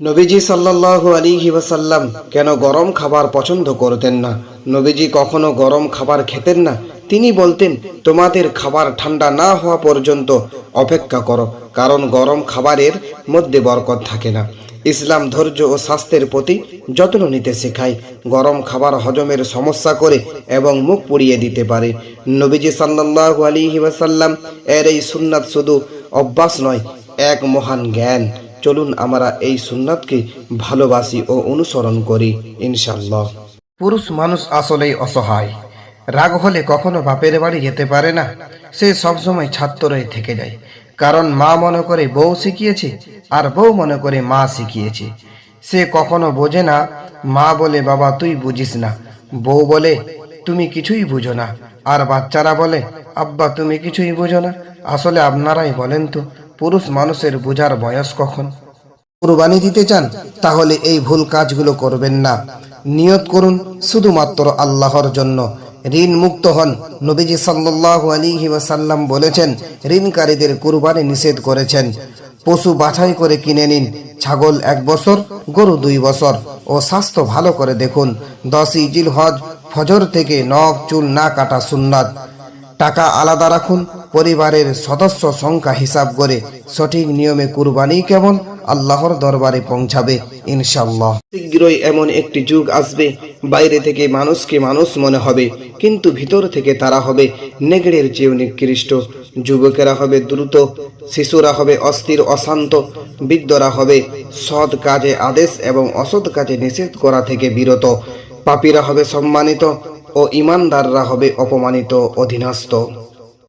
নবীজি সাল্লাল্লাহু আলাইহি ওয়াসাল্লাম কেন গরম খাবার পছন্দ করতেন না? নবীজি কখনো গরম খাবার খেতেন না? তিনি বলতেন, তোমাদের খাবার ঠান্ডা না হওয়া পর্যন্ত অপেক্ষা করো, কারণ গরম খাবারের মধ্যে বরকত থাকে না। ইসলাম ধৈর্য ও স্বাস্থ্যের প্রতি যত্ন নিতে শেখায়, গরম খাবার হজমের সমস্যা করে এবং মুখ পুড়িয়ে দিতে পারে। নবীজি সাল্লাল্লাহু আলাইহি ওয়াসাল্লাম এর এই সুন্নাত শুধু অভ্যাস নয়, এক মহান জ্ঞান। চলুন আমরা এই সুন্নাতকে ভালোবাসি ও অনুসরণ করি ইনশাল্লাহ পুরুষ মানুষ আসলেই অসহায়। রাগ হলে কখনো বাপের বাড়ি যেতে পারে না, সে সবসময় ছাত্রই থেকে যায়। কারণ মা মনে করে বউ শিখিয়েছে আর বউ মনে করে মা শিখিয়েছে। সে কখনো বোঝে না, মা বলে, বাবা, তুই বুঝিস না। বউ বলে, তুমি কিছুই বুঝো না। আর বাচ্চারা বলে, আব্বা, তুমি কিছুই বুঝো না। আসলে আপনারাই বলেন তো পুরুষ মানুষের বোঝার বয়স কখন? কুরবানি দিতে চান, তাহলে এই ভুল কাজগুলো করবেন না। নিয়ত করুন, শুধুমাত্র আল্লাহর জন্য। ঋণ মুক্ত হন, নবীজি সাল্লাল্লাহু আলাইহি ওয়াসাল্লাম বলেছেন, ঋণকারীদের কুরবানি নিষেধ করেছেন। পশু বাছাই করে কিনে নিন, ছাগল এক বছর, গরু দুই বছর। ও স্বাস্থ্য ভালো করে দেখুন, দশই জিল হজ ফজর থেকে নখ, চুল না কাটা সুন্নাত। টাকা আলাদা রাখুন, পরিবারের সদস্য সংখ্যা হিসাব করে সঠিক নিয়মে কুরবানি কেমন আল্লাহর দরবারে পৌঁছাবে ইনশাল্লাহ শীঘ্রই এমন একটি যুগ আসবে, বাইরে থেকে মানুষকে মানুষ মনে হবে, কিন্তু ভিতর থেকে তারা হবে নেগড়ের চেয়েও নিকৃষ্ট। যুবকেরা হবে দ্রুত, শিশুরা হবে অস্থির, অশান্ত, বৃদ্ধরা হবে সৎ কাজে আদেশ এবং অসৎ কাজে নিষেধ করা থেকে বিরত। পাপীরা হবে সম্মানিত ও ইমানদাররা হবে অপমানিত অধীনস্থ।